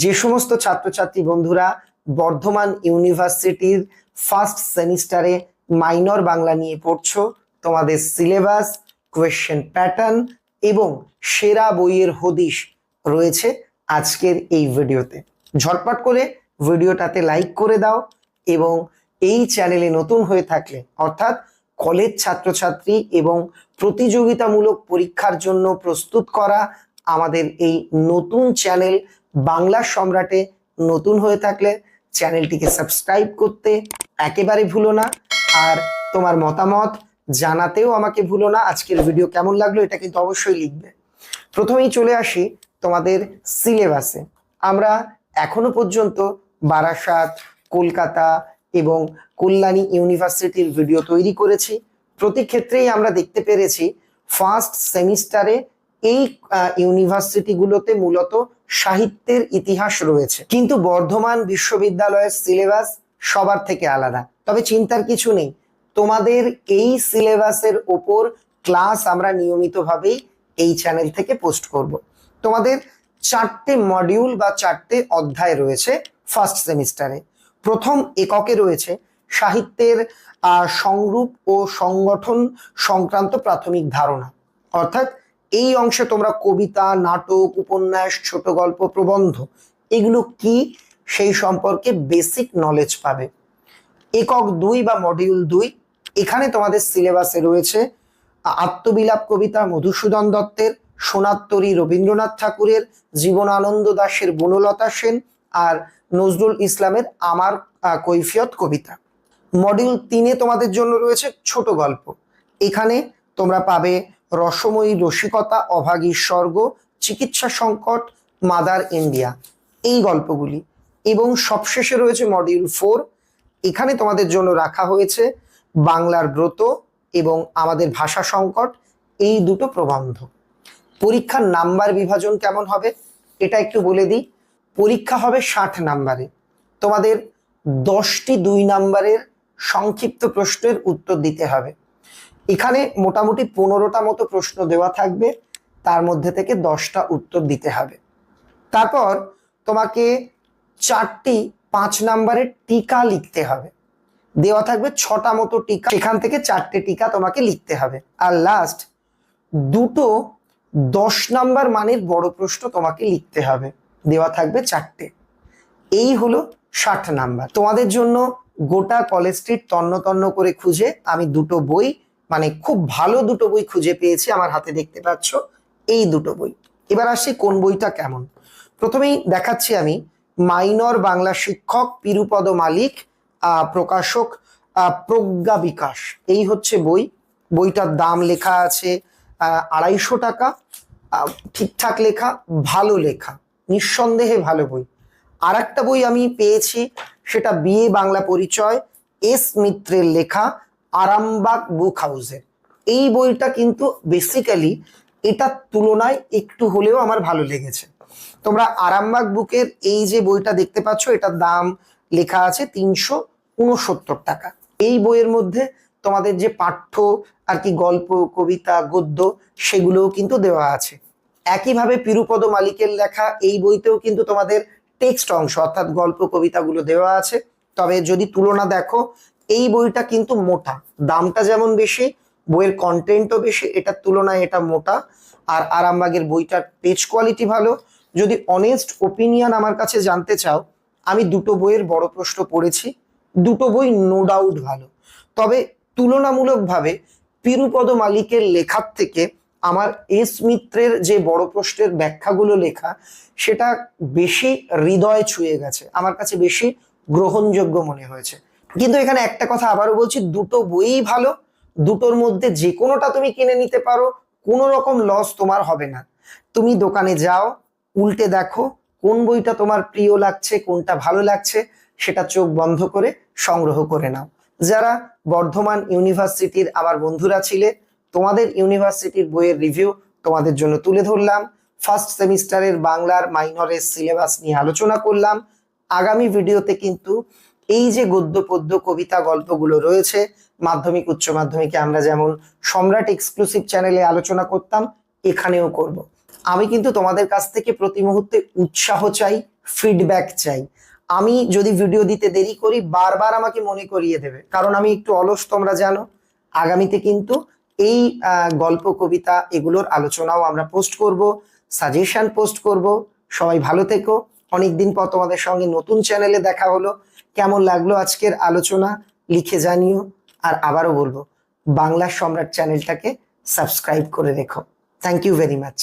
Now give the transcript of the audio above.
যে সমস্ত ছাত্রছাত্রী বন্ধুরা বর্ধমান ইউনিভার্সিটির ফার্স্ট সেমিস্টারে মাইনর বাংলা নিয়ে পড়ছো, তোমাদের সিলেবাস কোয়েশ্চেন প্যাটার্ন এবং সেরা বইয়ের হদিশ রয়েছে আজকের এই ভিডিওতে। ঝটপট করে ভিডিওটাতে লাইক করে দাও এবং এই চ্যানেলে নতুন হয়ে থাকলে, অর্থাৎ কলেজ ছাত্রছাত্রী এবং প্রতিযোগিতামূলক পরীক্ষার জন্য প্রস্তুত করা আমাদের এই নতুন চ্যানেল বাংলা সম্রাটে নতুন হয়ে থাকলে চ্যানেলটিকে সাবস্ক্রাইব করতে একেবারে ভুলো না। আর তোমার মতামত জানাতেও আমাকে ভুলো না। আজকের ভিডিও কেমন লাগল এটা কিন্তু অবশ্যই লিখবে। প্রথমেই চলে আসি তোমাদের সিলেবাসে। আমরা এখনও পর্যন্ত বারাসাত, কলকাতা এবং কল্যাণী ইউনিভার্সিটির ভিডিও তৈরি করেছি। প্রতি ক্ষেত্রেই আমরা দেখতে পেরেছি, ফার্স্ট সেমিস্টারে এই ইউনিভার্সিটিগুলোতে মূলত সাহিত্যের ইতিহাস রয়েছে। কিন্তু বর্ধমান বিশ্ববিদ্যালয়ের সিলেবাস সবার থেকে আলাদা। তবে চিন্তার কিছু নেই। তোমাদের এই সিলেবাসের ওপর ক্লাস আমরা নিয়মিতভাবেই এই চ্যানেল থেকে পোস্ট করব। তোমাদের চারটে মডিউল বা চারটে অধ্যায় রয়েছে ফার্স্ট সেমিস্টারে প্রথম এককে রয়েছে সাহিত্যের সংরূপ ও সংগঠন সংক্রান্ত প্রাথমিক ধারণা। অর্থাৎ এই অংশে তোমরা কবিতা, নাটক, উপন্যাস, ছোট গল্প, প্রবন্ধ, এগুলো কি? সেই সম্পর্কে বেসিক নলেজ পাবে। একক দুই বা মডিউল দুই, এখানে তোমাদের সিলেবাসে রয়েছে, আত্মবিলাপ কবিতা মধুসূদন দত্তের, সোনাত্তরী রবীন্দ্রনাথ ঠাকুরের, জীবনানন্দ দাশের বনলতা সেন আর নজরুল ইসলামের আমার কৈফিয়ত কবিতা। মডিউল তিনে তোমাদের জন্য রয়েছে ছোট গল্প। এখানে তোমরা পাবে রসময়ী রসিকতা, অভাগী স্বর্গ, চিকিৎসা সংকট, মাদার ইন্ডিয়া। এই গল্পগুলি। এবং সবশেষে রয়েছে মডিউল ফোর এখানে তোমাদের জন্য রাখা হয়েছে বাংলার ব্রত এবং আমাদের ভাষা সংকট। এই দুটো প্রবন্ধ। পরীক্ষার নাম্বার বিভাজন কেমন হবে? এটা একটু বলে দিই। পরীক্ষা হবে ষাট নাম্বারে। তোমাদের দশটি দুই নাম্বারের সংক্ষিপ্ত প্রশ্নের উত্তর দিতে হবে। এখানে মোটামুটি পনেরোটা মতো প্রশ্ন দেওয়া থাকবে, তার মধ্যে থেকে দশটা উত্তর দিতে হবে। তারপর তোমাকে চারটি পাঁচ নাম্বারের টিকা লিখতে হবে। দেওয়া থাকবে ছটা মতো টিকা, সেখান থেকে চারটে টিকা তোমাকে লিখতে হবে। আর লাস্ট দুটো দশ নাম্বার মানের বড় প্রশ্ন তোমাকে লিখতে হবে। দেওয়া থাকবে চারটে। এই হলো ষাট নাম্বার। তোমাদের জন্য গোটা কলেজ স্ট্রিট তন্ন তন্ন করে খুঁজে আমি দুটো বই মানে খুব ভালো দুটো বই খুঁজে পেয়েছি আমার হাতে দেখতে পাচ্ছ। এই দুটো বই। এবার আসি কোন বইটা কেমন? প্রথমেই দেখাচ্ছি আমি মাইনর বাংলা শিক্ষক পিরুপদ মালিক প্রকাশক প্রজ্ঞা বিকাশ। এই হচ্ছে বই। বইটার দাম লেখা আছে আড়াইশো টাকা। ঠিকঠাক লেখা, ভালো লেখা। নিঃসন্দেহে ভালো বই। আর বই আমি পেয়েছি, সেটা বিএ বাংলা পরিচয়, এস মিত্রের লেখা আরামবাগ বুক হাউসের এই বইটা কিন্তু বেসিক্যালি এটার তুলনায় একটু হলেও আমার ভালো লেগেছে। তোমরা আরামবাগ বুকের এই যে বইটা দেখতে পাচ্ছ, এটার দাম লেখা আছে তিনশো উনসত্তর টাকা। এই বইয়ের মধ্যে তোমাদের যে পাঠ্য আর কি গল্প, কবিতা, গদ্য, সেগুলোও কিন্তু দেওয়া আছে। একইভাবে পিরুপদ মালিকের লেখা এই বইতেও কিন্তু তোমাদের টেক্সট অংশ, অর্থাৎ গল্প, কবিতাগুলো দেওয়া আছে। তবে যদি তুলনা দেখো এই বইটা কিন্তু মোটা। দামটা যেমন বেশি, বইয়ের কন্টেন্টও বেশি, এটার তুলনায় এটা মোটা। আর আরামবাগের বইটার পেজ কোয়ালিটি ভালো। যদি অনেস্ট ওপিনিয়ন আমার কাছে জানতে চাও, আমি দুটো বইয়ের বড় প্রশ্ন পড়েছি। দুটো বই নো ডাউট ভালো। তবে তুলনামূলকভাবে পিরুপদ মালিকের লেখার থেকে আমার এস মিত্রের যে বড় প্রশ্নের ব্যাখ্যাগুলো লেখা, সেটা বেশি হৃদয় ছুঁয়ে গেছে। আমার কাছে বেশি গ্রহণযোগ্য মনে হয়েছে। কিন্তু এখানে একটা কথা আবারও বলছি, দুটো বইই ভালো, দুটোর মধ্যে যে কোনোটা তুমি কিনে নিতে পারো, কোনো রকম লস তোমার হবে না। তুমি দোকানে যাও, উল্টে দেখো কোন বইটা তোমার প্রিয় লাগছে, কোনটা ভালো লাগছে, সেটা চোখ বন্ধ করে সংগ্রহ করে নাও। যারা বর্ধমান ইউনিভার্সিটির আমার বন্ধুরা ছিলে, তোমাদের ইউনিভার্সিটির বইয়ের রিভিউ তোমাদের জন্য তুলে ধরলাম। ফার্স্ট সেমিস্টারের বাংলার মাইনরের সিলেবাস নিয়ে আলোচনা করলাম। আগামী ভিডিওতে কিন্তু এই যে গদ্য পদ্য, কবিতা, গল্পগুলো রয়েছে, মাধ্যমিক, উচ্চ মাধ্যমিকে আমরা যেমন সম্রাট এক্সক্লুসিভ চ্যানেলে আলোচনা করতাম, এখানেও করব। আমি কিন্তু তোমাদের কাছ থেকে প্রতি মুহূর্তে উৎসাহ চাই ফিডব্যাক চাই। আমি যদি ভিডিও দিতে দেরি করি, বারবার আমাকে মনে করিয়ে দেবে। কারণ আমি একটু অলস, তোমরা জানো। আগামীতে কিন্তু এই গল্প, কবিতা এগুলোর আলোচনাও আমরা পোস্ট করব সাজেশন পোস্ট করব। সবাই ভালো থেকো। অনেকদিন পর তোমাদের সঙ্গে নতুন চ্যানেলে দেখা হলো। কেমন লাগল আজকের আলোচনা? লিখে জানিও। আর আবারও বলব, বাংলা সম্রাট চ্যানেলটাকে সাবস্ক্রাইব করে রেখো। Thank you very much